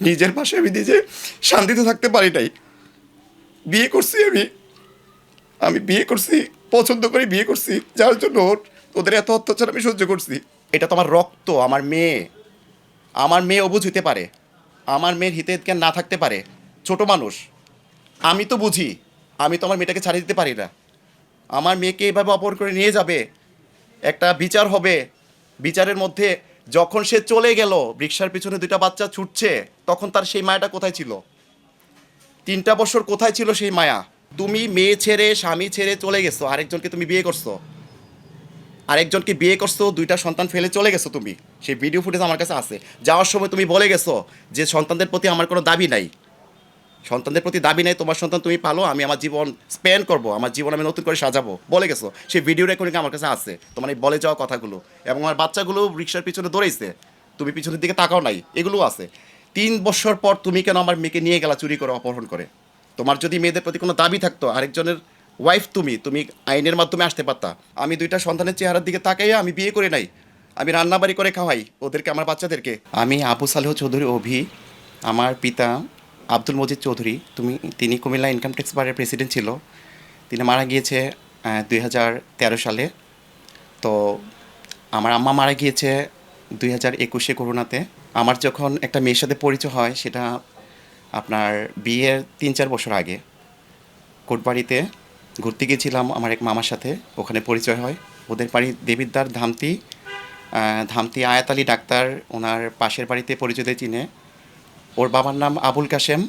নিজের পাশে আমি নিজে শান্তিতে থাকতে পারি নাই। বিয়ে করছি আমি। আমি বিয়ে করছি, পছন্দ করে বিয়ে করছি, যার জন্য ওদের এত অত্যাচার আমি সহ্য করছি। এটা তো আমার রক্ত, আমার মেয়ে। আমার মেয়ে অবুঝ হতে পারে। আমার মেয়ের হিতে জ্ঞান না থাকতে পারে। ছোট মানুষ। আমি তো বুঝি। আমি তো আমার মেয়েটাকে ছাড়িয়ে দিতে পারি না। আমার মেয়েকে এভাবে অপর করে নিয়ে যাবে। একটা বিচার হবে। বিচারের মধ্যে যখন সে চলে গেল, রিক্সার পিছনে দুইটা বাচ্চা ছুটছে তখন তার সেই মায়াটা কোথায় ছিল? তিনটা বছর কোথায় ছিল সেই মায়া? তুমি মেয়ে ছেড়ে, স্বামী ছেড়ে চলে গেছো, আরেকজনকে তুমি বিয়ে করছ। আরেকজনকে বিয়ে করছ, দুইটা সন্তান ফেলে চলে গেছো তুমি। সেই ভিডিও ফুটেজ আমার কাছে আছে। যাওয়ার সময় তুমি বলে গেছো যে, সন্তানদের প্রতি আমার কোনো দাবি নাই। সন্তানদের প্রতি দাবি নেই, তোমার সন্তান তুমি পালো, আমি আমার জীবন স্পেন্ড করব, আমার জীবন আমি নতুন করে সাজাবো। বলে গেছো। সেই ভিডিও রেকর্ডিং আমার কাছে আছে। তোমার এই বলে যাওয়া কথাগুলো। এবং আমার বাচ্চাগুলো রিক্সার পিছনে দৌড়াইছে। তুমি পিছনের দিকে তাকাও নাই। এগুলো আছে। তিন বছর পর তুমি কেন আমার মেয়েকে নিয়ে গেলা, চুরি করে, অপহরণ করে? তোমার যদি মেয়েদের প্রতি কোনো দাবি থাকতো, আরেকজনের ওয়াইফ তুমি তুমি আইনের মাধ্যমে আসতে পারতা। আমি দুইটা সন্তানের চেহারার দিকে তাকাইয়া আমি বিয়ে করে নাই। আমি রান্নাবাড়ি করে খাওয়াই ওদেরকে, আমার বাচ্চাদেরকে। আমি আবু সালেহ চৌধুরী অভি, আমার পিতা আব্দুল মজিদ চৌধুরী, তুমি, তিনি কুমিল্লা ইনকাম ট্যাক্স বারের প্রেসিডেন্ট ছিল। তিনি মারা গিয়েছে দুই হাজার তেরো সালে। তো আমার আম্মা মারা গিয়েছে দুই হাজার একুশে করোনাতে। আমার যখন একটা মেয়ের সাথে পরিচয় হয়, সেটা আপনার বিয়ের তিন চার বছর আগে। কোটবাড়িতে ঘুরতে গিয়েছিলাম আমার এক মামার সাথে, ওখানে পরিচয় হয়। ওদের বাড়ি দেবিদ্দার ধামতি ধামতি আয়াত আলী ডাক্তার, ওনার পাশের বাড়িতে পরিচয় চিনে। ওর বাবার নাম আবুল কাশেম।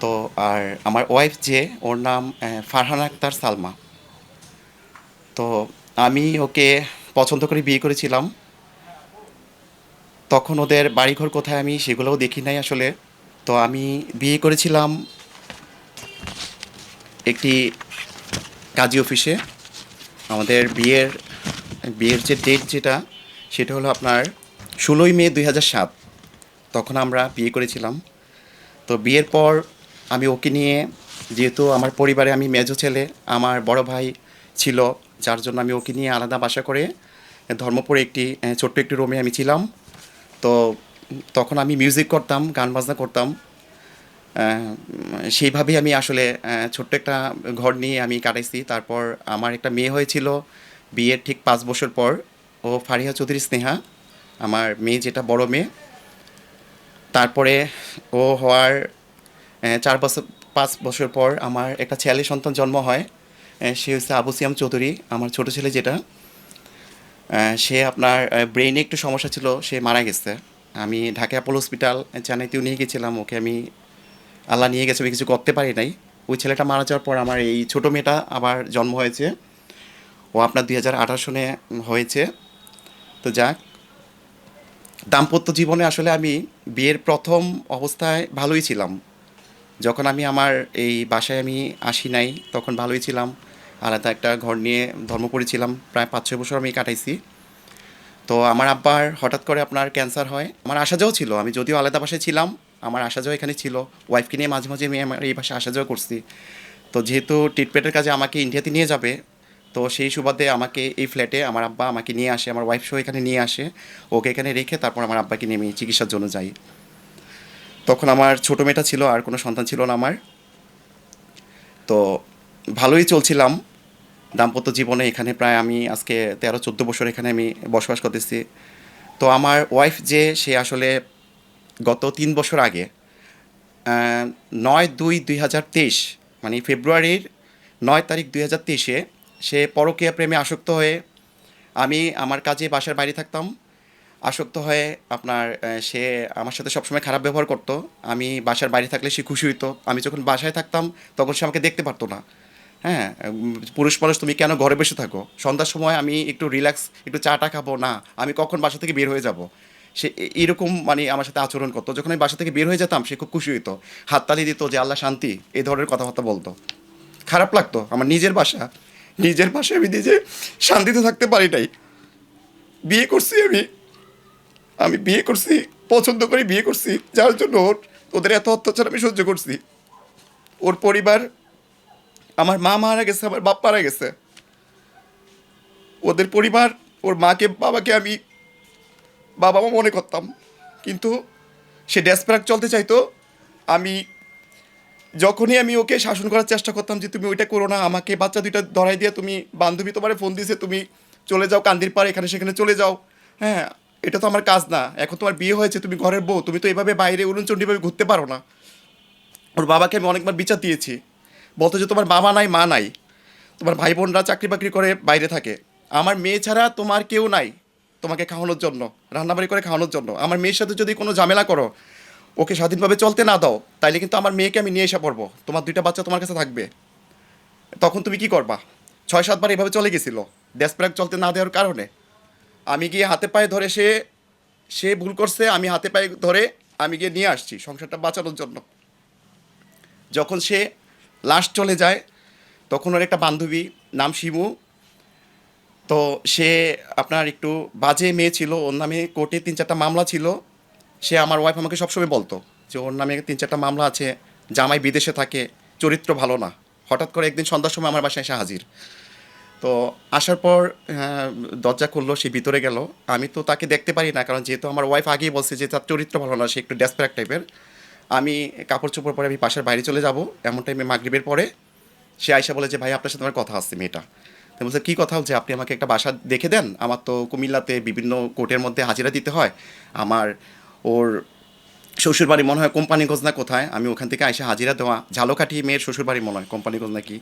তো আর আমার ওয়াইফ যে ওর নাম ফারহানা আক্তার সালমা। তো আমি ওকে পছন্দ করে বিয়ে করেছিলাম। তখন ওদের বাড়িঘর কোথায় আমি সেগুলোও দেখি নাই আসলে। তো আমি বিয়ে করেছিলাম একটি কাজী অফিসে। আমাদের বিয়ের বিয়ের যে ডেট যেটা, সেটা হলো আপনার ষোলোই মে দুই সাত। তখন আমরা বিয়ে করেছিলাম। তো বিয়ের পর আমি ওকে নিয়ে, যেহেতু আমার পরিবারে আমি মেজো ছেলে, আমার বড় ভাই ছিল, যার জন্য আমি ওকে নিয়ে আলাদা বাসা করে ধর্মপুরে একটি ছোট্ট একটি রুমে আমি ছিলাম। তো তখন আমি মিউজিক করতাম, গান বাজনা করতাম। সেইভাবেই আমি আসলে ছোট্ট একটা ঘর নিয়ে আমি কাটাইছি। তারপর আমার একটা মেয়ে হয়েছিল, বিয়ের ঠিক পাঁচ বছর পর। ও ফারিহা চৌধুরী স্নেহা, আমার মেয়ে যেটা বড় মেয়ে। তারপরে ও হওয়ার চার বছর, পাঁচ বছর পর আমার একটা ছেলে সন্তান জন্ম হয়। সে হচ্ছে আবু সিয়াম চৌধুরী, আমার ছোট ছেলে যেটা। সে আপনার ব্রেইনে একটু সমস্যা ছিল, সে মারা গেছে। আমি ঢাকা অ্যাপোলো হসপিটাল চেন্নাইতেও নিয়ে গেছিলাম, ওকে আমি আল্লাহ নিয়ে গেছে, আমি কিছু করতে পারি নাই। ওই ছেলেটা মারা যাওয়ার পর আমার এই ছোটো মেয়েটা আবার জন্ম হয়েছে। ও আপনার দুই হাজার আঠারো সনে হয়েছে। তো যাক, দাম্পত্য জীবনে আসলে আমি বিয়ের প্রথম অবস্থায় ভালোই ছিলাম। যখন আমি আমার এই বাসায় আমি আসি নাই, তখন ভালোই ছিলাম। আলাদা একটা ঘর নিয়ে ধর্মপুরি ছিলাম প্রায় পাঁচ ছয় বছর আমি কাটাইছি। তো আমার আব্বার হঠাৎ করে আপনার ক্যান্সার হয়। আমার আসা যাওয়া ছিল, আমি যদিও আলাদা বাসায় ছিলাম, আমার আসা যাওয়া এখানে ছিল। ওয়াইফকে নিয়ে মাঝে মাঝে আমি আমার এই বাসায় আসা যাওয়া করছি। তো যেহেতু ট্রিটমেন্টের কাজে আমাকে ইন্ডিয়াতে নিয়ে যাবে, তো সেই সুবাদে আমাকে এই ফ্ল্যাটে আমার আব্বা আমাকে নিয়ে আসে, আমার ওয়াইফ সহ এখানে নিয়ে আসে। ওকে এখানে রেখে তারপর আমার আব্বাকে নিয়ে আমি চিকিৎসার জন্য যাই। তখন আমার ছোটো মেয়েটা ছিল, আর কোনো সন্তান ছিল না আমার। তো ভালোই চলছিলাম। দাম্পত্য জীবনে এখানে প্রায় আমি আজকে তেরো, চোদ্দ বছর এখানে আমি বসবাস করতেছি। তো আমার ওয়াইফ যে, সে আসলে গত তিন বছর আগে নয় দুই দুই হাজার তেইশ মানে ফেব্রুয়ারির নয় তারিখ দুই হাজার তেইশে সে পরকীয়া প্রেমে আসক্ত হয়ে আমি আমার কাজে বাসার বাইরে থাকতাম। আসক্ত হয়ে আপনার সে আমার সাথে সবসময় খারাপ ব্যবহার করতো। আমি বাসার বাইরে থাকলে সে খুশি হইতো। আমি যখন বাসায় থাকতাম তখন সে আমাকে দেখতে পারতো না। হ্যাঁ পুরুষ মানুষ তুমি কেন ঘরে বসে থাকো? সন্ধ্যার সময় আমি একটু রিল্যাক্স একটু চাটা খাব, না, আমি কখন বাসা থেকে বের হয়ে যাব? সে এরকম মানে আমার সাথে আচরণ করতো। যখন আমি বাসা থেকে বের হয়ে যেতাম, সে খুব খুশি হইতো। হাততালি দিত যে, আল্লাহ শান্তি এই ধরনের কথাবার্তা বলতো। খারাপ লাগতো। আমার নিজের বাসা, নিজের বাসায় আমি নিজে শান্তিতে থাকতে পারি নাই। বিয়ে করছি আমি। আমি বিয়ে করছি, পছন্দ করে বিয়ে করছি। যার জন্য ওর, ওদের এত অত্যাচার আমি সহ্য করছি। ওর পরিবার আমার মা মারা গেছে, আমার বাপ মারা গেছে। ওদের পরিবার, ওর মাকে, বাবাকে আমি বাবা মা মনে করতাম। কিন্তু সে ডেসপ্রাক চলতে চাইতো, আমি যখনই আমি ওকে শাসন করার চেষ্টা করতাম যে, তুমি ওইটা করো না, আমাকে বাচ্চা দুইটা ধরাই দিয়ে, তুমি বান্ধবী তোমার ফোন দিয়েছে তুমি চলে যাও কান্দির পাড়ে, এখানে সেখানে চলে যাও। হ্যাঁ এটা তো আমার কাজ না। এখন তোমার বিয়ে হয়েছে, তুমি ঘরের বউ, তুমি তো এভাবে বাইরে উলুনচণ্ডীভাবে ঘুরতে পারো না। ওর বাবাকে আমি অনেকবার বিচার দিয়েছি। বলতো যে তোমার বাবা নাই, মা নাই। তোমার ভাই বোনরা চাকরি বাকরি করে বাইরে থাকে। আমার মেয়ে ছাড়া তোমার কেউ নাই তোমাকে খাওয়ানোর জন্য, রান্নাবাড়ি করে খাওয়ানোর জন্য। আমার মেয়ের সাথে যদি কোনো ঝামেলা করো, ওকে স্বাধীনভাবে চলতে না দাও, তাইলে কিন্তু আমার মেয়েকে আমি নিয়ে এসে পড়ব। তোমার দুইটা বাচ্চা তোমার কাছে থাকবে। তখন তুমি কি করবা? ছয় সাতবার এভাবে চলে গেছিল ডেসপ্রাক চলতে না দেওয়ার কারণে। আমি গিয়ে হাতে পায়ে ধরে সে সে ভুল করছে, আমি হাতে পায়ে ধরে আমি গিয়ে নিয়ে আসছি সংসারটা বাঁচানোর জন্য। যখন সে লাস্ট চলে যায়। তখন ওর একটা বান্ধবী নাম শিমু। তো সে আপনার একটু বাজে মেয়ে ছিল ওর নামে কোর্টে তিন চারটা মামলা ছিল। সে আমার ওয়াইফ আমাকে সবসময় বলতো যে ওর নামে তিন চারটা মামলা আছে জামাই বিদেশে থাকে চরিত্র ভালো না। হঠাৎ করে একদিন সন্ধ্যার সময় আমার বাসায় এসে হাজির। তো আসার পর হ্যাঁ, দরজা খুললো সে ভিতরে গেল। আমি তো তাকে দেখতে পারি না কারণ যেহেতু আমার ওয়াইফ আগেই বলছে যে তার চরিত্র ভালো না সে একটু ডেসপ্যাক টাইপের আমি কাপড় চোপড় পরে আমি বাসার বাইরে চলে যাব। এমন টাইমে মাগরীবের পরে সে আয়সা বলে যে, ভাই, আপনার সাথে আমার কথা আসছে মেয়েটা। তো বলছে, কী কথা হচ্ছে আপনি আমাকে একটা বাসা দেখে দেন। আমার তো কুমিল্লাতে বিভিন্ন কোর্টের মধ্যে হাজিরা দিতে হয়। আমার, ওর শ্বশুরবাড়ি মনে হয় কোম্পানি না কোথায়। আমি ওখান থেকে আইসা হাজিরা দেওয়া। ঝালকাঠি মেয়ের শ্বশুরবাড়ি মনে হয় কোম্পানি কোম্পানিগঞ্জ নাকি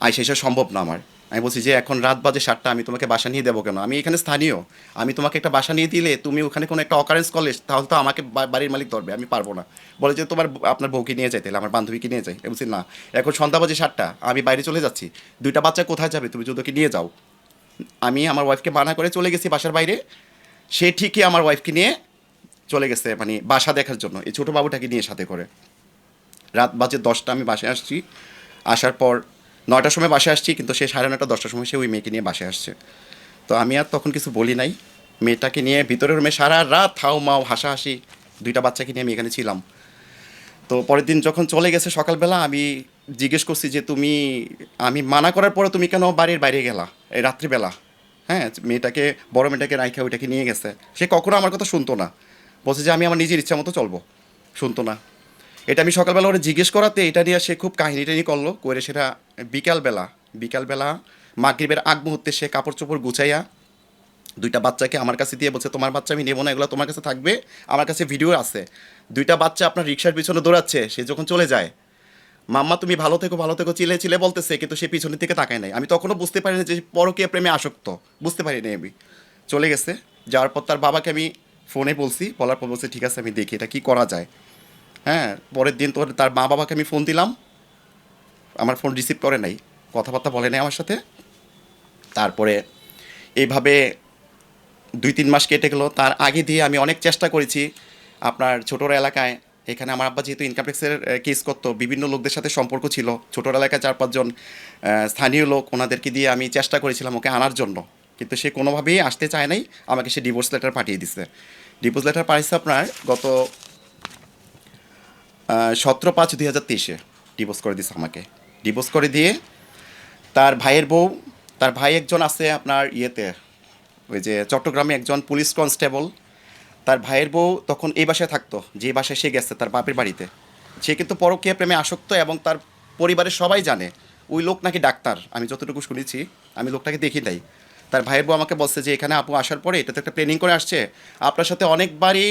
আইসা এসে সম্ভব না আমার। আমি বলছি যে এখন রাত বাজে সাতটা, আমি তোমাকে বাসা নিয়ে দেবো কেন? আমি এখানে স্থানীয়। আমি তোমাকে একটা বাসা নিয়ে দিলে তুমি ওখানে কোনো একটা অকারেন্স করলে, তাহলে তো আমাকে বাড়ির মালিক ধরবে, আমি পারব না। বলে যে তোমার আপনার বউকে নিয়ে যাই তাহলে, আমার বান্ধবীকে নিয়ে যাই। বলছি, না, এখন সন্ধ্যা বাজে সাতটা, আমি বাইরে চলে যাচ্ছি। দুইটা বাচ্চা কোথায় যাবে? তুমি যদি নিয়ে যাও। আমি আমার ওয়াইফকে মানা করে চলে গেছি বাসার বাইরে। সে ঠিকই আমার ওয়াইফকে নিয়ে চলে গেছে মানে বাসা দেখার জন্য। এই ছোটো বাবুটাকে নিয়ে সাথে করে। রাত বাজে দশটা, আমি বাসায় আসছি। আসার পর নয়টার সময় বাসে আসছি, কিন্তু সে সাড়ে নয়টা, দশটার সময় সে ওই মেয়েকে নিয়ে বাসে আসছে। তো আমি আর তখন কিছু বলি নাই। মেয়েটাকে নিয়ে ভিতরের রুমে সারা রাত থাও মাও হাসাহাসি, দুইটা বাচ্চাকে নিয়ে আমি এখানে ছিলাম। তো পরের দিন যখন চলে গেছে সকালবেলা, আমি জিজ্ঞেস করছি যে, তুমি, আমি মানা করার পরে তুমি কেন বাড়ির বাইরে গেলা? এই রাত্রিবেলা? হ্যাঁ মেয়েটাকে, বড় মেয়েটাকে রাইখা ওইটাকে নিয়ে গেছে। সে কখনো আমার কথা শুনতো না। বলছে যে, আমি আমার নিজের ইচ্ছা মতো চলবো। শুনতো না। এটা আমি সকালবেলা ওরা জিজ্ঞেস করাতে এটা নিয়ে সে খুব কাহিনী নিয়ে করল করে সেটা বিকালবেলা বিকালবেলা মাগরিবের আগ মুহূর্তে সে কাপড় চোপড় গুছাইয়া দুইটা বাচ্চাকে আমার কাছে দিয়ে বলছে, তোমার বাচ্চা আমি নেব না, এগুলো তোমার কাছে থাকবে, আমার কাছে ভিডিও আছে। দুইটা বাচ্চা আপনার রিক্সার পিছনে দৌড়াচ্ছে, সে যখন চলে যায়, মাম্মা, তুমি ভালো থেকো ভালো থেকো, চিলে চিলে বলতেছে, কিন্তু সে পিছনের দিকে তাকায় নাই। আমি তখনও বুঝতে পারি না যে পরকীয় প্রেমে আসক্ত, বুঝতে পারি নাই আমি। চলে গেছে, যাওয়ার পর তার বাবাকে আমি ফোনে বলছি, বলার পর বলছে, ঠিক আছে, আমি দেখি এটা কী করা যায়। হ্যাঁ পরের দিন তোর, তার মা বাবাকে আমি ফোন দিলাম। আমার ফোন রিসিভ করে নাই, কথাবার্তা বলে নাই আমার সাথে। তারপরে এইভাবে দুই তিন মাস কেটে গেলো। তার আগে দিয়ে আমি অনেক চেষ্টা করেছি আপনার ছোটোর এলাকায়। এখানে আমার আব্বা যেহেতু ইনকাম ট্যাক্সের কেস করতো, বিভিন্ন লোকদের সাথে সম্পর্ক ছিল। ছোটোর এলাকায় চার পাঁচজন স্থানীয় লোক, ওনাদেরকে দিয়ে আমি চেষ্টা করেছিলাম ওকে আনার জন্য। কিন্তু সে কোনোভাবেই আসতে চায় নাই। আমাকে সে ডিভোর্স লেটার পাঠিয়ে দিছে। ডিভোর্স লেটার পাঠিয়েছে আপনার গত সতেরো পাঁচ দুই হাজার তেইশে ডিভোর্স করে দিয়েছে আমাকে। ডিভোর্স করে দিয়ে তার ভাইয়ের বউ, তার ভাই একজন আছে আপনার ইয়েতে, ওই যে চট্টগ্রামে একজন পুলিশ কনস্টেবল। তার ভাইয়ের বউ তখন এই বাসায় থাকতো, যে বাসায় সে গেছে তার বাপের বাড়িতে। সে কিন্তু পরকীয়া প্রেমে আসক্ত এবং তার পরিবারের সবাই জানে, ওই লোক নাকি ডাক্তার। আমি যতটুকু শুনেছি, আমি লোকটাকে দেখি নাই। তার ভাইয়ের বউ আমাকে বলছে যে, এখানে আপু আসার পরে এটা তো একটা প্ল্যানিং করে আসছে। আপনার সাথে অনেকবারই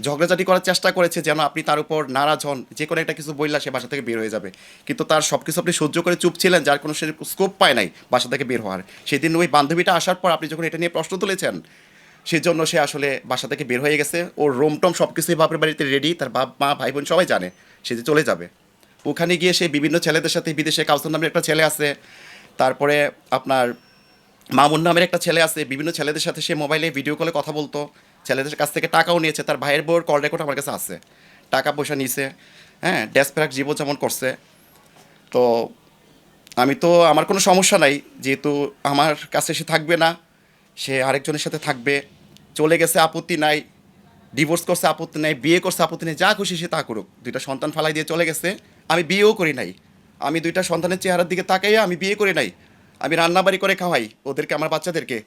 ঝগড়াঝাটি করার চেষ্টা করেছে যেন আপনি তার উপর নারাজ হন। যে কোনো একটা কিছু বললা সে বাসা থেকে বের হয়ে যাবে। কিন্তু তার সব কিছু আপনি সহ্য করে চুপ ছিলেন, যার কোনো সে স্কোপ পায় নাই বাসা থেকে বের হওয়ার। সেদিন ওই বান্ধবীটা আসার পর আপনি যখন এটা নিয়ে প্রশ্ন তুলেছেন, সেজন্য সে আসলে বাসা থেকে বের হয়ে গেছে। ওর রোমটম সব কিছুই বাপের বাড়িতে রেডি তার বাপ, মা, ভাই বোন সবাই জানে, সে যে চলে যাবে। ওখানে গিয়ে সে বিভিন্ন ছেলেদের সাথে বিদেশে কাউসার নামের একটা ছেলে আছে। তারপরে আপনার মামুন নামের একটা ছেলে আছে। বিভিন্ন ছেলেদের সাথে সে মোবাইলে ভিডিও কলে কথা বলতো। ছেলেদের কাছ থেকে টাকাও নিয়েছে, তার ভাইয়ের বউর কল রেকর্ড আমার কাছে আছে। টাকা পয়সা নিয়েছে হ্যাঁ ড্যাসপ্যাক জীবন যেমন করছে। তো আমি তো, আমার কোনো সমস্যা নাই, যেহেতু আমার কাছে সে থাকবে না, সে আরেকজনের সাথে থাকবে। চলে গেছে, আপত্তি নাই ডিভোর্স করছে, আপত্তি নাই, বিয়ে করছে, আপত্তি নেই, যা খুশি সে তা করুক। দুইটা সন্তান ফালাই দিয়ে চলে গেছে, আমি বিয়েও করি নাই। আমি দুইটা সন্তানের চেহারার দিকে তাকাইয়া আমি বিয়ে করি নাই। আমি রান্নাবাড়ি করে খাওয়াই, ওদেরকে, আমার বাচ্চাদেরকে।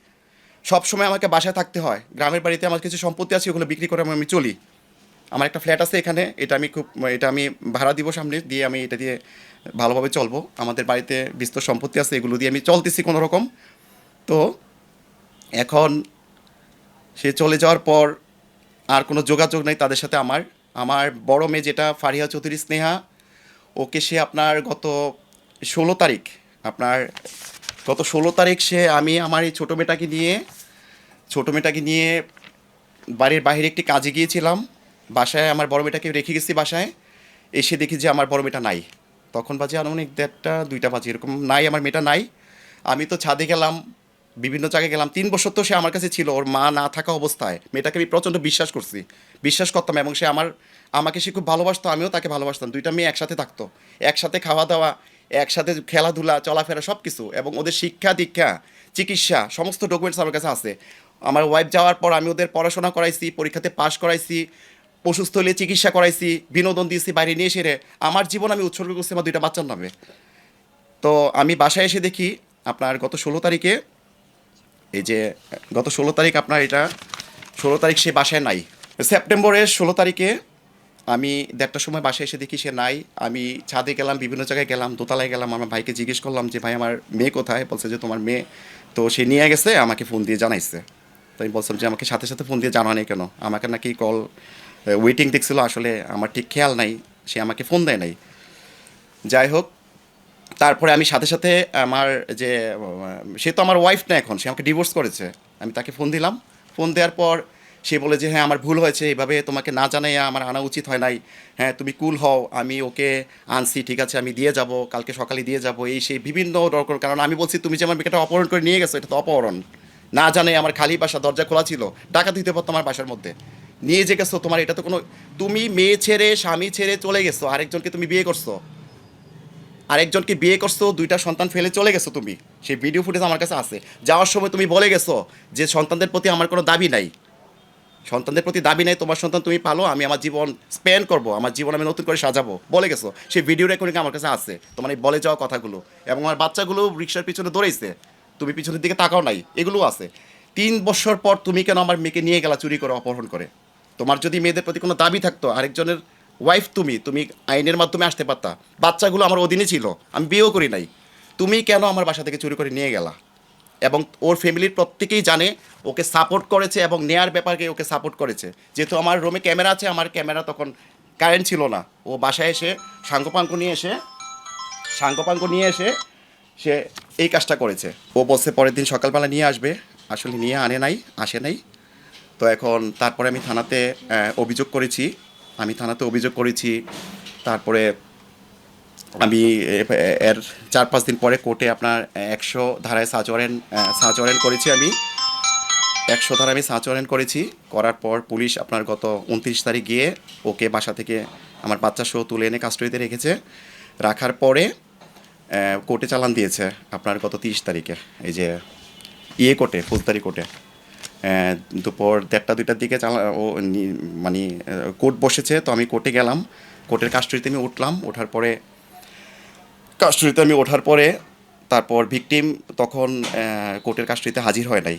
সব সময় আমাকে বাসায় থাকতে হয়। গ্রামের বাড়িতে আমার কিছু সম্পত্তি আছে, ওগুলো বিক্রি করে আমি আমি চলি। আমার একটা ফ্ল্যাট আছে এখানে, এটা আমি খুব, এটা আমি ভাড়া দিব সামনে দিয়ে আমি এটা দিয়ে ভালোভাবে চলবো। আমাদের বাড়িতে বিস্তর সম্পত্তি আছে, এগুলো দিয়ে আমি চলতেছি কোনো রকম। তো এখন সে চলে যাওয়ার পর আর কোনো যোগাযোগ নেই তাদের সাথে আমার। আমার বড় মেয়ে যেটা ফারিয়া চৌধুরী স্নেহা, ওকে সে আপনার গত ষোলো তারিখ, আপনার গত ষোলো তারিখ সে আমি আমার এই ছোটো মেয়েটাকে নিয়ে, ছোটো মেয়েটাকে নিয়ে বাড়ির বাইরে একটি কাজে গিয়েছিলাম। বাসায় আমার বড় মেয়েটাকে রেখে গেছি বাসায়। এসে দেখি যে আমার বড় মেয়েটা নাই। তখন বাজে আনুমানিক দেড়টা, দুইটা বাজে, এরকম নাই, আমার মেয়েটা নাই। আমি তো ছাদে গেলাম, বিভিন্ন জায়গায় গেলাম। তিন বছর তো সে আমার কাছে ছিল, ওর মা না থাকা অবস্থায়। মেয়েটাকে আমি প্রচণ্ড বিশ্বাস করছি, বিশ্বাস করতাম এবং সে আমার, আমাকে সে খুব ভালোবাসতো, আমিও তাকে ভালোবাসতাম। দুইটা মেয়ে একসাথে থাকতো। একসাথে খাওয়া দাওয়া একসাথে খেলাধুলা, চলাফেরা সব কিছু এবং ওদের শিক্ষা, দীক্ষা, চিকিৎসা, সমস্ত ডকুমেন্টস আমার কাছে আছে আমার ওয়াইফ যাওয়ার পর আমি ওদের পড়াশোনা করাইছি, পরীক্ষাতে পাশ করাইছি, পশুস্থলে চিকিৎসা করাইছি, বিনোদন দিয়েছি, বাইরে নিয়ে এসে রে। আমার জীবন আমি উৎসর্গ করছি আমার দুইটা বাচ্চার নামে তো আমি বাসায় এসে দেখি আপনার গত ষোলো তারিখে, এই যে গত ষোলো তারিখ আপনার এটা, ষোলো তারিখ সে বাসায় নাই সেপ্টেম্বরের ষোলো তারিখে আমি দেড়টার সময় বাসায় এসে দেখি সে নাই। আমি ছাদে গেলাম, বিভিন্ন জায়গায় গেলাম, দোতলায় গেলাম। আমার ভাইকে জিজ্ঞেস করলাম যে, ভাই, আমার মেয়ে কোথায়? বলছে যে, তোমার মেয়ে। তো সে নিয়ে গেছে, আমাকে ফোন দিয়ে জানাইছে। তো আমি বলছিলাম যে, আমাকে সাথে সাথে ফোন দিয়ে জানানি কেন? আমাকে নাকি কল ওয়েটিং দেখছিল, আসলে আমার ঠিক খেয়াল নাই, সে আমাকে ফোন দেয় নাই। যাই হোক, তারপরে আমি সাথে সাথে আমার যে সে তো আমার ওয়াইফ না এখন, সে আমাকে ডিভোর্স করেছে। আমি তাকে ফোন দিলাম। ফোন দেওয়ার পর সে বলে যে হ্যাঁ আমার ভুল হয়েছে, এভাবে তোমাকে না জানাইয়া আমার আনা উচিত হয় নাই। হ্যাঁ তুমি কুল হও, আমি ওকে আনছি, ঠিক আছে, আমি দিয়ে যাব, কালকে সকালে দিয়ে যাব। এই সেই বিভিন্ন রকম কারণ আমি বলছি, তুমি যে আমার মেয়েটা অপহরণ করে নিয়ে গেছো, এটা তো অপহরণ। না জানে আমার খালি বাসা, দরজা খোলা ছিল টাকা দিতে পারতো আমার বাসার মধ্যে। নিয়ে যে গেছো, তোমার এটা তো কোনো, তুমি মেয়ে ছেড়ে, স্বামী ছেড়ে চলে গেছো, আরেকজনকে তুমি বিয়ে করছ। আরেকজনকে বিয়ে করছ, দুইটা সন্তান ফেলে চলে গেছো তুমি। সেই ভিডিও ফুটেজ আমার কাছে আছে। যাওয়ার সময় তুমি বলে গেছো যে, সন্তানদের প্রতি আমার কোনো দাবি নাই। সন্তানদের প্রতি দাবি নেই, তোমার সন্তান তুমি পালো, আমি আমার জীবন স্পেন্ড করব, আমার জীবন আমি নতুন করে সাজাবো। বলে গেছো। সেই ভিডিও রেকর্ডিং আমার কাছে আছে, তোমার এই বলে যাওয়া কথাগুলো। এবং আমার বাচ্চাগুলো রিক্সার পিছনে দৌড়াইছে, তুমি পিছনের দিকে তাকাও নাই এগুলো আছে। তিন বছর পর তুমি কেন আমার মেয়েকে নিয়ে গেলা, চুরি করে, অপহরণ করে? তোমার যদি মেয়েদের প্রতি কোনো দাবি থাকতো, আরেকজনের ওয়াইফ তুমি তুমি আইনের মাধ্যমে আসতে পারতা। বাচ্চাগুলো আমার অধীনে ছিল, আমি বিয়েও করি নাই। তুমি কেন আমার বাসা থেকে চুরি করে নিয়ে গেলা? এবং ওর ফ্যামিলির প্রত্যেকেই জানে, ওকে সাপোর্ট করেছে এবং নেয়ার ব্যাপারকে ওকে সাপোর্ট করেছে। যেহেতু আমার রুমে ক্যামেরা আছে, আমার ক্যামেরা তখন কারেন্ট ছিল না। ও বাসায় এসে সাঙ্গপাঙ্ক নিয়ে এসে সাঙ্গপাঙ্ক নিয়ে এসে সে এই কাজটা করেছে। ও বলছে পরের দিন সকালবেলা নিয়ে আসবে। আসলে নিয়ে আনে নাই, আসে নাই। তো এখন তারপরে আমি থানাতে অভিযোগ করেছি। আমি থানাতে অভিযোগ করেছি। তারপরে আমি এর চার পাঁচ দিন পরে কোর্টে আপনার একশো ধারায় সাচরেন সাচরেন করেছি আমি। একশো ধারা আমি সাচরেন করেছি। করার পর পুলিশ আপনার গত উনত্রিশ তারিখ গিয়ে ওকে বাসা থেকে আমার বাচ্চা সহ তুলে এনে কাস্টডিতে রেখেছে। রাখার পরে কোর্টে চালান দিয়েছে আপনার গত তিরিশ তারিখে। এই যে ইয়ে কোর্টে ফুলতারি কোর্টে। দুপুর দেড়টা, দুইটার দিকে চালা, ও মানে কোর্ট বসেছে। তো আমি কোর্টে গেলাম। কোর্টের কাস্টডিতে আমি উঠলাম। ওঠার পরে কাস্টডিতে আমি ওঠার পরে তারপর ভিকটিম তখন কোর্টের কাস্টডিতে হাজির হয় নাই।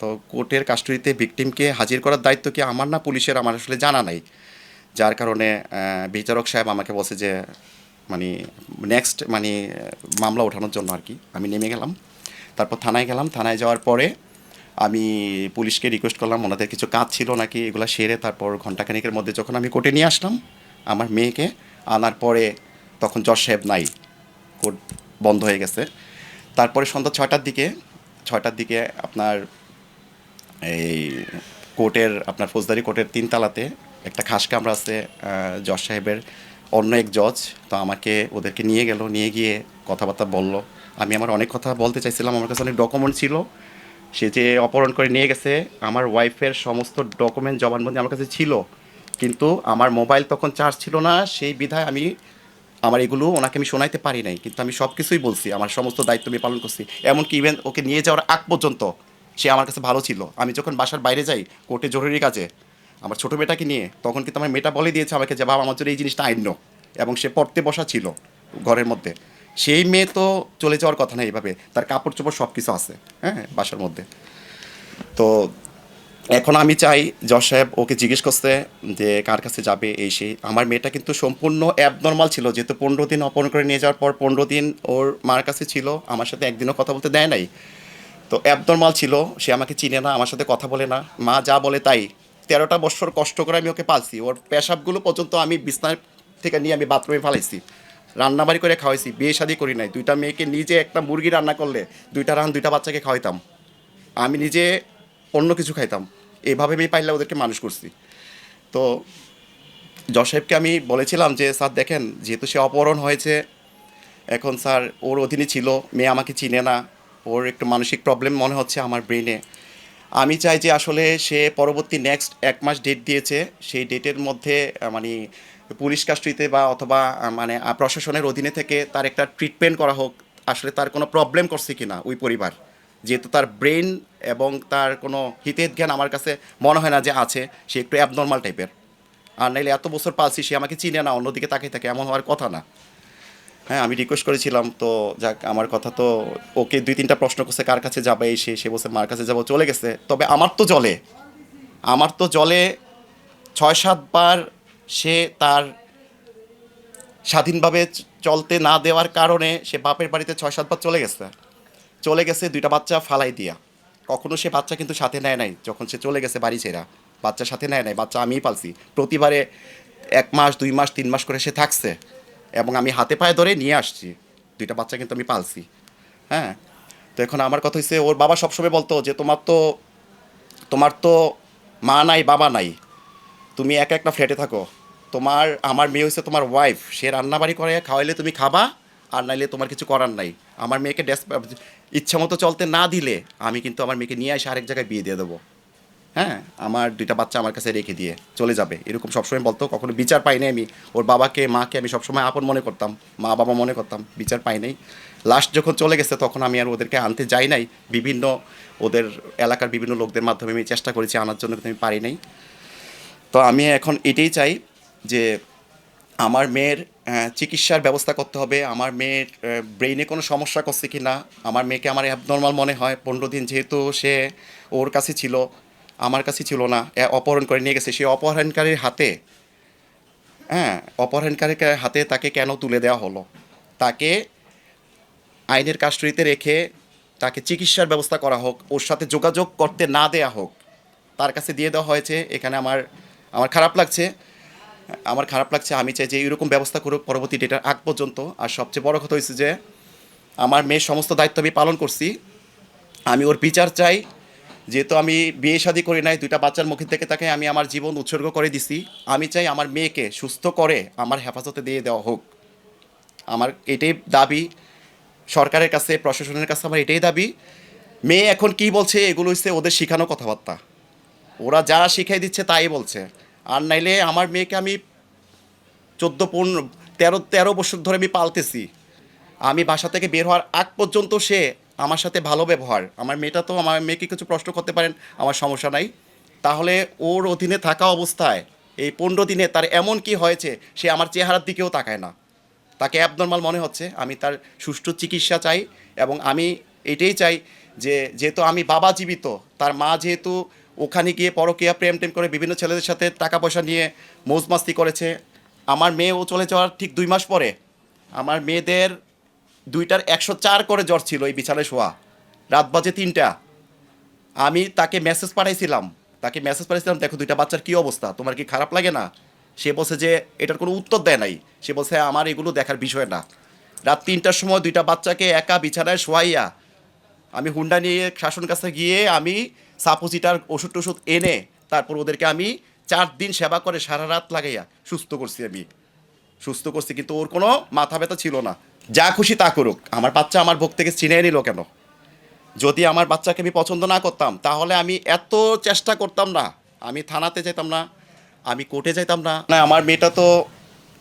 তো কোর্টের কাস্টডিতে ভিকটিমকে হাজির করার দায়িত্ব কি আমার না পুলিশের আমার আসলে জানা নাই? যার কারণে বিচারক সাহেব আমাকে বলছে যে মানে নেক্সট মানে মামলা ওঠানোর জন্য আর কি। আমি নেমে গেলাম। তারপর থানায় গেলাম। থানায় যাওয়ার পরে আমি পুলিশকে রিকোয়েস্ট করলাম, ওনাদের কিছু কাজ ছিল নাকি এগুলো সেরে তারপর ঘন্টাখানিকের মধ্যে যখন আমি কোর্টে নিয়ে আসলাম, আমার মেয়েকে, আনার পরে তখন জজ সাহেব নাই। বন্ধ হয়ে গেছে। তারপরে সন্ধ্যা ছয়টার দিকে ছয়টার দিকে আপনার এই কোর্টের, আপনার ফৌজদারি কোর্টের তিনতলাতে একটা খাস কামরা আছে জজ সাহেবের, অন্য এক জজ। তো আমাকে, ওদেরকে নিয়ে গেল, নিয়ে গিয়ে কথাবার্তা বলল। আমি আমার অনেক কথা বলতে চাইছিলাম, আমার কাছে অনেক ডকুমেন্ট ছিল। সে যে অপহরণ করে নিয়ে গেছে, আমার ওয়াইফের সমস্ত ডকুমেন্ট জবানবন্দি আমার কাছে ছিল। কিন্তু আমার মোবাইল তখন চার্জ ছিল না, সেই বিধায় আমি আমার এগুলো ওনাকে আমি শোনাইতে পারি নাই, কিন্তু আমি সব কিছুই বলছি, আমার সমস্ত দায়িত্ব আমি পালন করছি। এমনকি ইভেন ওকে নিয়ে যাওয়ার আগ পর্যন্ত সে আমার কাছে ভালো ছিল। আমি যখন বাসার বাইরে যাই, কোর্টে জরুরি কাজে, আমার ছোটো মেয়েটাকে নিয়ে, তখন কিন্তু আমার মেয়েটা বলে দিয়েছে আমাকে যে, বাবা, আমার জন্য এই জিনিসটা আইন্য এবং সে পড়তে বসা ছিল ঘরের মধ্যে। সেই মেয়ে তো চলে যাওয়ার কথা না এইভাবে, তার কাপড় চোপড় সব কিছু আছে হ্যাঁ বাসার মধ্যে। তো এখন আমি চাই যশ সাহেব ওকে জিজ্ঞেস করতে যে কার কাছে যাবে এই সেই আমার মেয়েটা কিন্তু সম্পূর্ণ অ্যাবনর্মাল ছিল, যেহেতু পনেরো দিন অপহরণ করে নিয়ে যাওয়ার পর পনেরো দিন ওর মার কাছে ছিল, আমার সাথে একদিনও কথা বলতে দেয় নাই। তো অ্যাবনর্মাল ছিল, সে আমাকে চিনে না, আমার সাথে কথা বলে না। মা যা বলে তাই। তেরোটা বছর কষ্ট করে আমি ওকে পালছি, ওর পেশাবগুলো পর্যন্ত আমি বিছনার থেকে নিয়ে আমি বাথরুমে ফালাইছি। রান্নাবাড়ি করে খাওয়াইছি, বিয়ে শাদি করি নাই। দুইটা মেয়েকে নিজে একটা মুরগি রান্না করলে দুইটা রান, দুইটা বাচ্চাকে খাওয়াইতাম। আমি নিজে অন্য কিছু খাইতাম। এইভাবে আমি পাইলে ওদেরকে মানুষ করছি। তো জজ সাহেবকে আমি বলেছিলাম যে, স্যার, দেখেন, যেহেতু সে অপহরণ হয়েছে, এখন স্যার, ওর অধীনে ছিল, মেয়ে আমাকে চিনে না, ওর একটু মানসিক প্রবলেম মনে হচ্ছে আমার ব্রেনে আমি চাই যে, আসলে সে পরবর্তী নেক্সট এক মাস ডেট দিয়েছে, সেই ডেটের মধ্যে মানে পুলিশ কাস্ট্রিতে বা অথবা মানে প্রশাসনের অধীনে থেকে তার একটা ট্রিটমেন্ট করা হোক, আসলে তার কোনো প্রবলেম করছে কি না ওই পরিবার? যেহেতু তার ব্রেন এবং তার কোনো হিতের জ্ঞান আমার কাছে মনে হয় না যে আছে, সে একটু অ্যাবনর্মাল টাইপের আর নাইলে এত বছর পালছি, সে আমাকে চিনে না, অন্যদিকে তাকিয়ে থাকে, এমন হওয়ার কথা না। হ্যাঁ আমি রিকোয়েস্ট করেছিলাম, তো যাক, আমার কথা তো ওকে দুই তিনটা প্রশ্ন করছে, কার কাছে যাবে এসে সে বলছে, মার কাছে যাব। চলে গেছে। তবে আমার তো জলে, আমার তো জলে ছয় সাতবার সে তার স্বাধীনভাবে চলতে না দেওয়ার কারণে সে বাপের বাড়িতে ছয় সাতবার চলে গেছে। চলে গেছে, দুইটা বাচ্চা ফালাই দিয়া। কখনো সে বাচ্চা কিন্তু সাথে নেয় নাই, যখন সে চলে গেছে বাড়ি ছেড়া। বাচ্চা সাথে নেয় নাই, বাচ্চা আমিই পালছি। প্রতিবারে এক মাস, দুই মাস, তিন মাস করে সে থাকছে এবং আমি হাতে পায়ে ধরে নিয়ে আসছি। দুইটা বাচ্চা কিন্তু আমি পালছি। হ্যাঁ? তো এখন আমার কথা হচ্ছে ওর বাবা সবসময় বলতো যে, তোমার তো তোমার তো মা নাই, বাবা নাই। তুমি একা একটা ফ্ল্যাটে থাকো। তোমার, আমার মেয়ে হচ্ছে তোমার ওয়াইফ সে রান্নাবাড়ি করে, খাওয়াইলে তুমি খাবা আর নাইলে তোমার কিছু করার নাই। আমার মেয়েকে ডেস ইচ্ছা মতো চলতে না দিলে আমি কিন্তু আমার মেয়েকে নিয়ে এসে আরেক জায়গায় বিয়ে দিয়ে দেবো। হ্যাঁ? আমার দুইটা বাচ্চা আমার কাছে রেখে দিয়ে চলে যাবে। এরকম সবসময় বলতো, কখনো বিচার পাই নাই আমি। ওর বাবাকে, মাকে আমি সবসময় আপন মনে করতাম, মা বাবা মনে করতাম, বিচার পাই নাই। লাস্ট যখন চলে গেছে, তখন আমি আর ওদেরকে আনতে যাই নাই। বিভিন্ন ওদের এলাকার বিভিন্ন লোকদের মাধ্যমে আমি চেষ্টা করেছি আনার জন্য কিন্তু আমি পারি নাই। তো আমি এখন এটাই চাই যে আমার মেয়ের চিকিৎসার ব্যবস্থা করতে হবে। আমার মেয়ের ব্রেইনে কোনো সমস্যা করছে কি না আমার মেয়েকে আমার অ্যাবনর্মাল মনে হয়। পনেরো দিন যেহেতু সে ওর কাছে ছিল, আমার কাছে ছিল না অপহরণ করে নিয়ে গেছে। সেই অপহরণকারীর হাতে হ্যাঁ অপহরণকারীর হাতে তাকে কেন তুলে দেওয়া হলো? তাকে আইনের কাস্টডিতে রেখে তাকে চিকিৎসার ব্যবস্থা করা হোক, ওর সাথে যোগাযোগ করতে না দেয়া হোক, তার কাছে দিয়ে দেওয়া হয়েছে। এখানে আমার আমার খারাপ লাগছে। আমার খারাপ লাগছে, আমি চাই যে এরকম ব্যবস্থা করুক পরবর্তী ডেটার আগ পর্যন্ত। আর সবচেয়ে বড় কথা হয়েছে যে, আমার মেয়ের সমস্ত দায়িত্ব আমি পালন করছি। আমি ওর বিচার চাই। যেহেতু আমি বিয়ে শাদী করি নাই, দুইটা বাচ্চার মুখে থেকে তাকে আমি আমার জীবন উৎসর্গ করে দিছি। আমি চাই আমার মেয়েকে সুস্থ করে আমার হেফাজতে দিয়ে দেওয়া হোক। আমার এটাই দাবি। সরকারের কাছে, প্রশাসনের কাছে আমার এটাই দাবি। মেয়ে এখন কি বলছে, এগুলো হচ্ছে ওদের শেখানো কথাবার্তা। ওরা যা শিখাই দিচ্ছে, তাই বলছে। আর নাইলে আমার মেয়েকে আমি চোদ্দ, পনেরো, তেরো তেরো বছর ধরে আমি পালতেছি। আমি বাসা থেকে বের হওয়ার আগ পর্যন্ত সে আমার সাথে ভালো ব্যবহার। আমার মেয়েটা তো, আমার মেয়েকে কিছু প্রশ্ন করতে পারেন, আমার সমস্যা নাই। তাহলে ওর অধীনে থাকা অবস্থায় এই পনেরো দিনে তার এমন কি হয়েছে, সে আমার চেহারার দিকেও তাকায় না। তাকে অ্যাবনর্মাল মনে হচ্ছে, আমি তার সুষ্ঠু চিকিৎসা চাই এবং আমি এটাই চাই যে, যেহেতু আমি বাবা জীবিত, তার মা যেহেতু ওখানে গিয়ে পরকীয়া প্রেম টেম করে বিভিন্ন ছেলেদের সাথে টাকা পয়সা নিয়ে মৌজ মাস্তি করেছে। আমার মেয়েও চলে যাওয়ার ঠিক দুই মাস পরে আমার মেয়েদের দুইটার একশো চার করে জ্বর ছিল এই বিছানায় শোয়া। রাত বাজে তিনটা। আমি তাকে মেসেজ পাঠাইছিলাম। তাকে মেসেজ পাঠাইছিলাম, দেখো দুইটা বাচ্চার কী অবস্থা? তোমার কি খারাপ লাগে না? সে বলছে যে, এটার কোনো উত্তর দেয় নাই। সে বলছে, আমার এগুলো দেখার বিষয় না। রাত তিনটার সময় দুইটা বাচ্চাকে একা বিছানায় শোয়াইয়া আমি হুন্ডা নিয়ে শাসন কাছে গিয়ে আমি সাপোজিটার ওষুধ টষুধ এনে তারপর ওদেরকে আমি চার দিন সেবা করে সারা রাত লাগাইয়া সুস্থ করছি আমি। সুস্থ করছি কিন্তু ওর কোনো মাথা ব্যথা ছিল না। যা খুশি তা করুক। আমার বাচ্চা আমার ভোগ থেকে চিনে নিল কেন? যদি আমার বাচ্চাকে আমি পছন্দ না করতাম, তাহলে আমি এত চেষ্টা করতাম না। আমি থানাতে যেতাম না, আমি কোর্টে যেতাম না। না, আমার মেয়েটা তো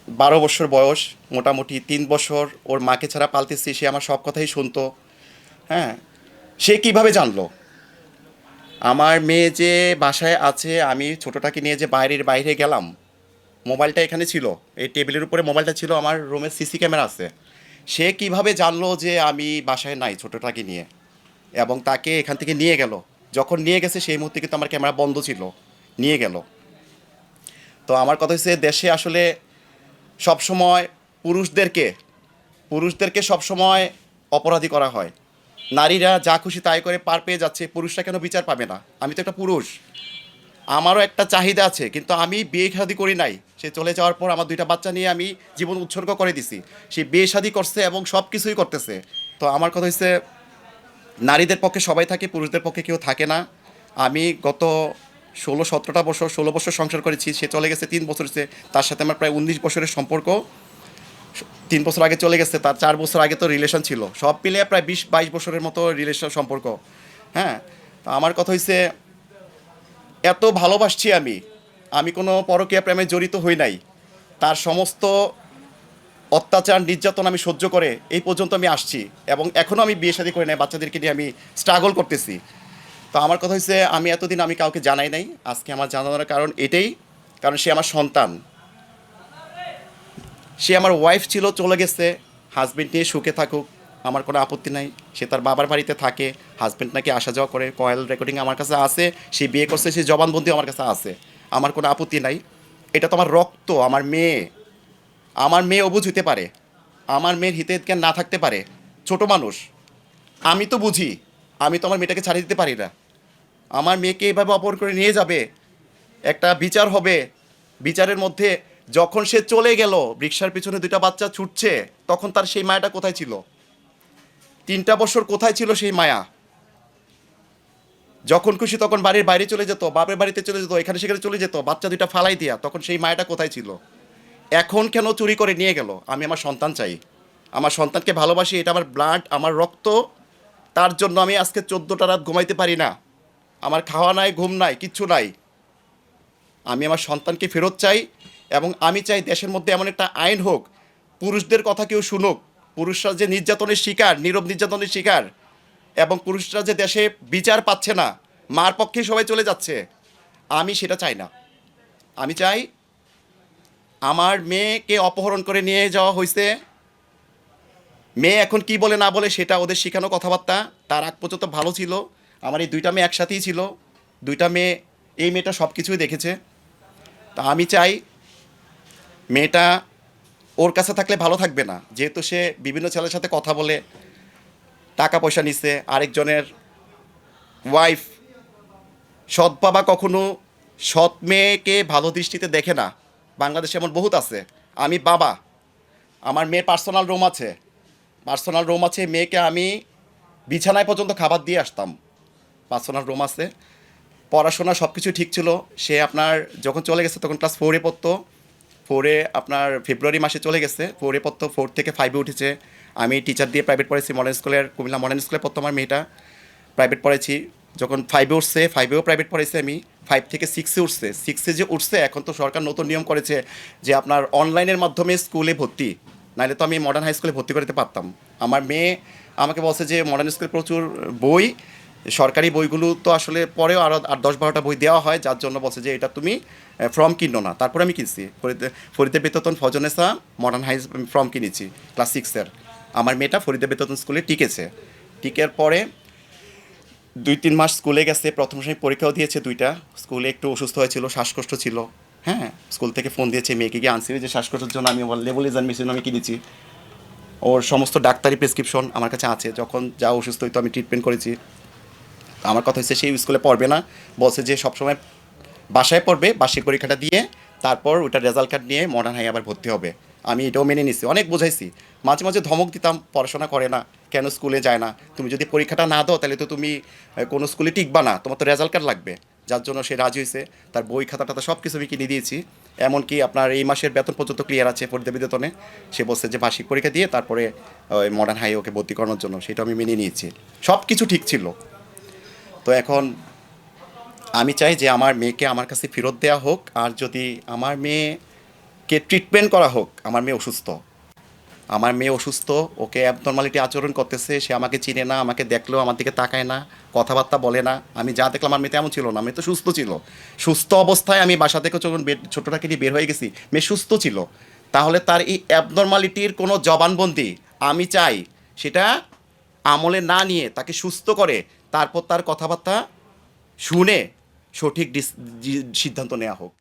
বারো বছর বয়স, মোটামুটি তিন বছর ওর মাকে ছাড়া পালতেছি, সে আমার সব কথাই শুনতো। হ্যাঁ সে কীভাবে জানলো? আমার মেয়ে যে বাসায় আছে, আমি ছোটোটাকে নিয়ে যে বাইরের বাইরে গেলাম, মোবাইলটা এখানে ছিল। এই টেবিলের উপরে মোবাইলটা ছিল, আমার রুমের সিসি ক্যামেরা আছে। সে কীভাবে জানলো যে আমি বাসায় নাই ছোটোটাকে নিয়ে? এবং তাকে এখান থেকে নিয়ে গেল। যখন নিয়ে গেছে, সেই মুহূর্তে কিন্তু আমার ক্যামেরা বন্ধ ছিল। নিয়ে গেল। তো আমার কথা হচ্ছে, দেশে আসলে সবসময় পুরুষদেরকে পুরুষদেরকে সবসময় অপরাধী করা হয়। নারীরা যা খুশি তাই করে পার পেয়ে যাচ্ছে, পুরুষরা কেন বিচার পাবে না? আমি তো একটা পুরুষ। আমারও একটা চাহিদা আছে, কিন্তু আমি বিয়ে শাদি করি নাই। সে চলে যাওয়ার পর আমার দুইটা বাচ্চা নিয়ে আমি জীবন উৎসর্গ করে দিছি। সে বিয়ে শাদি করছে এবং সব কিছুই করতেছে। তো আমার কথা হচ্ছে নারীদের পক্ষে সবাই থাকে, পুরুষদের পক্ষে কেউ থাকে না। আমি গত ষোলো, সতেরোটা বছর, ষোলো বছর সংসার করেছি, সে চলে গেছে তিন বছর তার সাথে আমার প্রায় উনিশ বছরের সম্পর্ক। তিন বছর আগে চলে গেছে, তার চার বছর আগে তো রিলেশন ছিল। সব মিলিয়ে প্রায় বিশ, বাইশ বছরের মতো রিলেশন সম্পর্ক। হ্যাঁ? তা আমার কথা হয়েছে এত ভালোবাসছি আমি আমি কোনো পরকীয়া প্রেমে জড়িত হই নাই। তার সমস্ত অত্যাচার, নির্যাতন আমি সহ্য করে এই পর্যন্ত আমি আসছি এবং এখনও আমি বিয়ে শাদী করে নাই, বাচ্চাদেরকে নিয়ে আমি স্ট্রাগল করতেছি। তো আমার কথা হচ্ছে আমি এতদিন আমি কাউকে জানাই নাই। আজকে আমার জানানোর কারণ এটাই, কারণ সে আমার সন্তান। সে আমার ওয়াইফ ছিল, চলে গেছে। হাজবেন্ড নিয়ে সুখে থাকুক, আমার কোনো আপত্তি নাই। সে তার বাবার বাড়িতে থাকে হাজবেন্ড নাকি আসা যাওয়া করে। কয়েল রেকর্ডিং আমার কাছে আছে, সে বিয়ে করছে, সে জবানবন্দি আমার কাছে আছে। আমার কোনো আপত্তি নাই। এটা তো আমার রক্ত, আমার মেয়ে। আমার মেয়ে অবুঝ হতে পারে। আমার মেয়ের হিতে জ্ঞান না থাকতে পারে। ছোট মানুষ। আমি তো বুঝি। আমি তো আমার মেয়েটাকে ছাড়িয়ে দিতে পারি না। আমার মেয়েকে এভাবে অপহরণ করে নিয়ে যাবে। একটা বিচার হবে। বিচারের মধ্যে যখন সে চলে গেল রিক্সার পিছনে দুইটা বাচ্চা ছুটছে, তখন তার সেই মায়াটা কোথায় ছিল? তিনটা বছর কোথায় ছিল সেই মায়া? যখন খুশি তখন বাড়ির বাইরে চলে যেত, বাপের বাড়িতে চলে যেত, এখানে সেখানে চলে যেত, বাচ্চা দুইটা ফালাই দিয়া, তখন সেই মায়াটা কোথায় ছিল? এখন কেন চুরি করে নিয়ে গেল? আমি আমার সন্তান চাই। আমার সন্তানকে ভালোবাসি, এটা আমার ব্লাড আমার রক্ত। তার জন্য আমি আজকে চোদ্দোটা রাত ঘুমাইতে পারি না। আমার খাওয়া নাই, ঘুম নাই, কিচ্ছু নাই। আমি আমার সন্তানকে ফেরত চাই। এবং আমি চাই দেশের মধ্যে এমন একটা আইন হোক, পুরুষদের কথা কেউ শুনুক। পুরুষরা যে নির্যাতনের শিকার, নীরব নির্যাতনের শিকার, এবং পুরুষরা যে দেশে বিচার পাচ্ছে না, মার পক্ষে সবাই চলে যাচ্ছে, আমি সেটা চাই না। আমি চাই আমার মেয়েকে অপহরণ করে নিয়ে যাওয়া হয়েছে। মেয়ে এখন কি বলে না বলে সেটা ওদের শেখানো কথাবার্তা, তার আগ পর্যন্ত ভালো ছিল। আমার এই দুইটা মেয়ে একসাথেই ছিল। দুইটা মেয়ে এই মেয়েটা সব কিছুই দেখেছে। তা আমি চাই মেয়েটা ওর কাছে থাকলে ভালো থাকবে না। যেহেতু সে বিভিন্ন ছেলের সাথে কথা বলে টাকা পয়সা নিচ্ছে আরেকজনের ওয়াইফ সৎ বাবা কখনো সৎ মেয়েকে ভালো দৃষ্টিতে দেখে না। বাংলাদেশে এমন বহুত আছে। আমি বাবা, আমার মেয়ের পার্সোনাল রুম আছে। পার্সোনাল রুম আছে, মেয়েকে আমি বিছানায় পর্যন্ত খাবার দিয়ে আসতাম। পার্সোনাল রুম আছে। পড়াশোনা সব কিছু ঠিক ছিল। সে আপনার যখন চলে গেছে, তখন ক্লাস ফোরে পড়তো। ফোরে আপনার ফেব্রুয়ারি মাসে চলে গেছে ফোরে পড়তো ফোর থেকে ফাইভে উঠেছে। আমি টিচার দিয়ে প্রাইভেট পড়েছি মডার্ন স্কুলের কুমিল্লা মডার্ন স্কুলে পড়তো আমার মেয়েটা। প্রাইভেট পড়েছি যখন ফাইভে উঠছে ফাইভেও প্রাইভেট পড়েছি আমি ফাইভ থেকে সিক্সে উঠছে। সিক্সে যে উঠছে, এখন তো সরকার নতুন নিয়ম করেছে যে আপনার অনলাইনের মাধ্যমে স্কুলে ভর্তি। নাহলে তো আমি মডার্ন হাই স্কুলে ভর্তি করতে পারতাম। আমার মেয়ে আমাকে বলছে যে মডার্ন স্কুলে প্রচুর বই সরকারি বইগুলো তো আসলে পরেও আরও আর দশ বারোটা বই দেওয়া হয়, যার জন্য বলছে যে এটা তুমি ফর্ম কিনো না। তারপরে আমি কিনছি। ফরিদে ফরিদে বেতন ফজনেসা মডার্ন হাই ফর্ম কিনেছি ক্লাস সিক্সের আমার মেয়েটা ফরিদে বেতন স্কুলে টিকেছে। টিকের পরে দুই তিন মাস স্কুলে গেছে, প্রথম সময় পরীক্ষাও দিয়েছে দুইটা। স্কুলে একটু অসুস্থ হয়েছিল, শ্বাসকষ্ট ছিল। হ্যাঁ স্কুল থেকে ফোন দিয়েছে মেয়েকে গিয়ে আনছি যে শ্বাসকষ্টের জন্য আমি লেবুলিজান মেশিন আমি কিনেছি। ওর সমস্ত ডাক্তারি প্রেসক্রিপশন আমার কাছে আছে। যখন যা অসুস্থ হইতো আমি ট্রিটমেন্ট করেছি। আমার কথা হচ্ছে সেই স্কুলে পড়বে না। বলছে যে সবসময় বাসায় পড়বে, বার্ষিক পরীক্ষাটা দিয়ে তারপর ওইটা রেজাল্ট কার্ড নিয়ে মডার্ন হাই আবার ভর্তি হবে। আমি এটাও মেনে নিছি, অনেক বোঝাইছি। মাঝে মাঝে ধমক দিতাম, পড়াশোনা করে না, কেন স্কুলে যায় না? তুমি যদি পরীক্ষাটা না দাও তাহলে তো তুমি কোনো স্কুলে টিকবা না, তোমার তো রেজাল্ট কার্ড লাগবে। যার জন্য সে রাজি হয়েছে, তার বই খাতা টাতা সব কিছু আমি কিনে দিয়েছি। এমনকি আপনার এই মাসের বেতন পর্যন্ত ক্লিয়ার আছে পরিদেবী বেতনে সে বলছে যে বার্ষিক পরীক্ষা দিয়ে তারপরে মডার্ন হাই ওকে ভর্তি করানোর জন্য, সেটা আমি মেনে নিয়েছি। সব কিছু ঠিক ছিল। তো এখন আমি চাই যে আমার মেয়েকে আমার কাছে ফেরত দেওয়া হোক, আর যদি আমার মেয়েকে ট্রিটমেন্ট করা হোক, আমার মেয়ে অসুস্থ। আমার মেয়ে অসুস্থ, ওকে অ্যাবনর্মালিটি আচরণ করতেছে, সে আমাকে চিনে না, আমাকে দেখলেও আমার দিকে তাকায় না, কথাবার্তা বলে না। আমি যা দেখলাম আমার মেয়ে তেমন ছিল না, মেয়ে তো সুস্থ ছিল। সুস্থ অবস্থায় আমি বাসা থেকে যখন ছোটোটাকে নিয়ে বের হয়ে গেছি, মেয়ে সুস্থ ছিল। তাহলে তার এই অ্যাবনর্মালিটির কোনো জবানবন্দি আমি চাই, সেটা আমলে না নিয়ে তাকে সুস্থ করে তারপর তার কথাবার্তা শুনে সঠিক সিদ্ধান্ত নেওয়া হোক।